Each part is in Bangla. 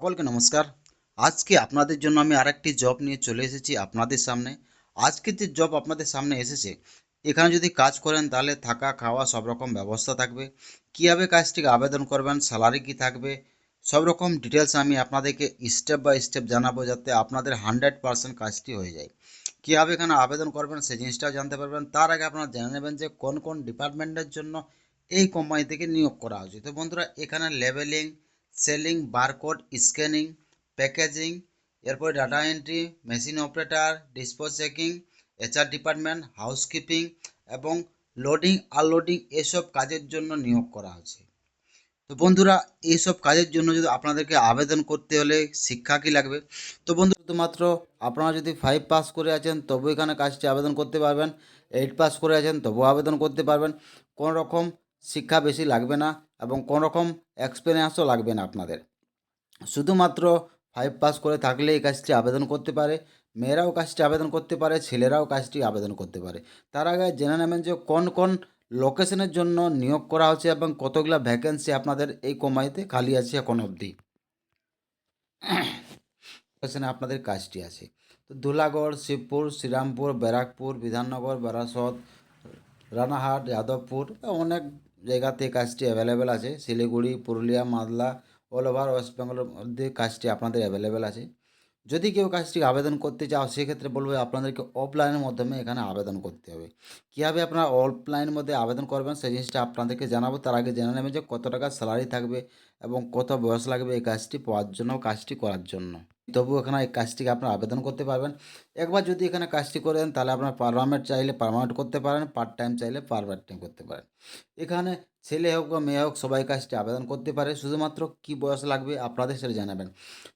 সকলকে নমস্কার। আজকে আপনাদের জন্য আমি আরেকটি জব নিয়ে চলে এসেছি আপনাদের সামনে। আজকে যে জব আপনাদের সামনে এসেছে, এখানে যদি কাজ করেন তাহলে থাকা, খাওয়া সব রকম ব্যবস্থা থাকবে। কীভাবে কাজটিকে আবেদন করবেন স্যালারি কী থাকবে, সব রকম ডিটেলস আমি আপনাদেরকে স্টেপ বাই স্টেপ জানাব যাতে আপনাদের হান্ড্রেড পার্সেন্ট কাজটি হয়ে যায়। কীভাবে এখানে আবেদন করবেন সেই জিনিসটাও জানতে পারবেন। তার আগে আপনারা জেনে নেবেন যে কোন কোন ডিপার্টমেন্টের জন্য এই কোম্পানি থেকে নিয়োগ করা হয়েছে। তো বন্ধুরা, এখানে leveling selling, barcode, scanning, packaging, এরপরে data entry, machine operator, dispose checking, HR department, housekeeping এবং লোডিং, আনলোডিং এসব কাজের জন্য নিয়োগ করা হয়েছে। তো বন্ধুরা, এইসব কাজের জন্য যদি আপনাদেরকে আবেদন করতে হলে শিক্ষা কী লাগবে? তো বন্ধু, শুধুমাত্র আপনারা যদি ফাইভ পাস করে আছেন, তবু এখানে কাজটি আবেদন করতে পারবেন। এইট পাস করে আছেন তবু আবেদন করতে পারবেন। কোনো রকম শিক্ষা বেশি লাগবে না এবং কোনো রকম এক্সপিরিয়েন্সও লাগবে না আপনাদের। শুধুমাত্র ফাইভ পাস করে থাকলে এই কাজটি আবেদন করতে পারে, মেয়েরাও কাজটি আবেদন করতে পারে, ছেলেরাও কাজটি আবেদন করতে পারে। তার আগে জেনে নেবেন যে কোন কোন লোকেশনের জন্য নিয়োগ করা হচ্ছে এবং কতগুলো ভ্যাকেন্সি আপনাদের এই কোম্পানিতে খালি আছে এখন অবধি। লোকেশনে আপনাদের কাজটি আছে। তো ধুলাগড় শিবপুর, শ্রীরামপুর, ব্যারাকপুর, বিধাননগর, বারাসত রানাহাট, যাদবপুর অনেক জায়গাতে কাজটি অ্যাভেলেবেল আছে। Siliguri, Purulia, Malda all over west বেঙ্গলের মধ্যে কাজটি আপনাদের অ্যাভেলেবেল আছে। যদি কেউ কাজটি আবেদন করতে চাও, সেক্ষেত্রে বলব আপনাদেরকে অফলাইনের মাধ্যমে এখানে আবেদন করতে হবে। কীভাবে আপনারা অফলাইনের মধ্যে আবেদন করবেন, সেই জিনিসটা আপনাদেরকে জানাব। তার আগে জেনে নেবেন যে কত টাকা স্যালারি থাকবে এবং কত বয়স লাগবে এই কাজটি পাওয়ার জন্য, কাজটি করার জন্য। তবু এখানে এই কাজটিকে আপনারা আবেদন করতে পারবেন। একবার যদি এখানে কাজটি করেন তাহলে আপনার পারমানেন্ট চাইলে পারমানেন্ট করতে পারেন পার্ট টাইম চাইলে পার্ট টাইম করতে পারেন। এখানে ছেলে হোক বা মেয়ে হোক সবাই কাজটি আবেদন করতে পারে, শুধুমাত্র কি বয়স লাগবে আপনাদের সেটা জানাবেন।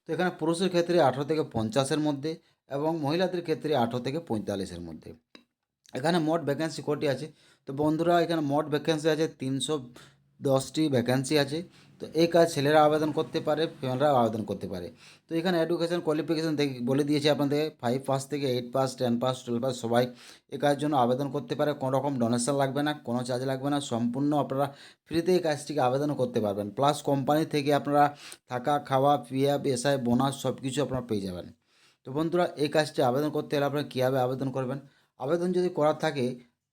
তো এখানে পুরুষের ক্ষেত্রে আঠেরো থেকে পঞ্চাশের মধ্যে এবং মহিলাদের ক্ষেত্রে আঠেরো থেকে পঁয়তাল্লিশের মধ্যে। এখানে মোট ভ্যাকেন্সি কটি আছে? তো বন্ধুরা, এখানে মোট ভ্যাকেন্সি আছে তিনশো দশটি ভ্যাকেন্সি আছে। তো এই কাজ ছেলেরা আবেদন করতে পারে ফিমেলরাও আবেদন করতে পারে। তো এখানে এডুকেশন কোয়ালিফিকেশান দেখে বলে দিয়েছে আপনাদের ফাইভ পাস থেকে eight pass ten pass twelve pass সবাই এই কাজের জন্য আবেদন করতে পারে। কোনো রকম ডোনেশন লাগবে না, কোনো চার্জ লাগবে না, সম্পূর্ণ আপনারা ফ্রিতে এই কাজটিকে আবেদন করতে পারবেন। প্লাস কোম্পানি থেকে আপনারা থাকা, খাওয়া পিএফ এসআই বোনাস সব কিছু আপনারা পেয়ে যাবেন। তো বন্ধুরা, এই কাজটি আবেদন করতে হলে আপনারা কীভাবে আবেদন করবেন? আবেদন যদি করার থাকে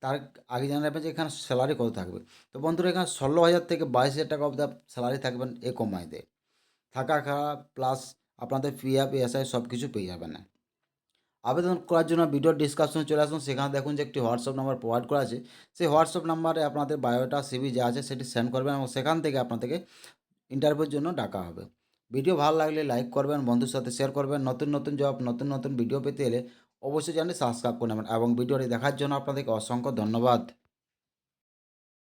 তার আগে জানা রাখবেন যে এখানে স্যালারি কত থাকবে? তো বন্ধুরা, এখানে ষোলো হাজার থেকে বাইশ হাজার টাকা অবধি স্যালারি থাকবেন এই কোম্পানিতে থাকা খাওয়া প্লাস আপনাদের পি পিএফ এসআই সব কিছু পেয়ে যাবেন। আবেদন করার জন্য ভিডিও ডিসকাশনে চলে আসুন, সেখানে দেখুন যে একটি হোয়াটসঅ্যাপ নাম্বার প্রোভাইড করা আছে। সেই হোয়াটসঅ্যাপ নাম্বারে আপনাদের বায়োটা সিভি যা আছে সেটি সেন্ড করবেন এবং সেখান থেকে আপনাদেরকে ইন্টারভিউর জন্য ডাকা হবে। ভিডিও ভালো লাগলে লাইক করবেন, বন্ধুর সাথে শেয়ার করবেন। নতুন নতুন জব নতুন নতুন ভিডিও পেতে এলে অবশ্যই জানি সাবস্ক্রাইব করে নেবেন এবং ভিডিওটি দেখার জন্য আপনাদেরকে অসংখ্য ধন্যবাদ।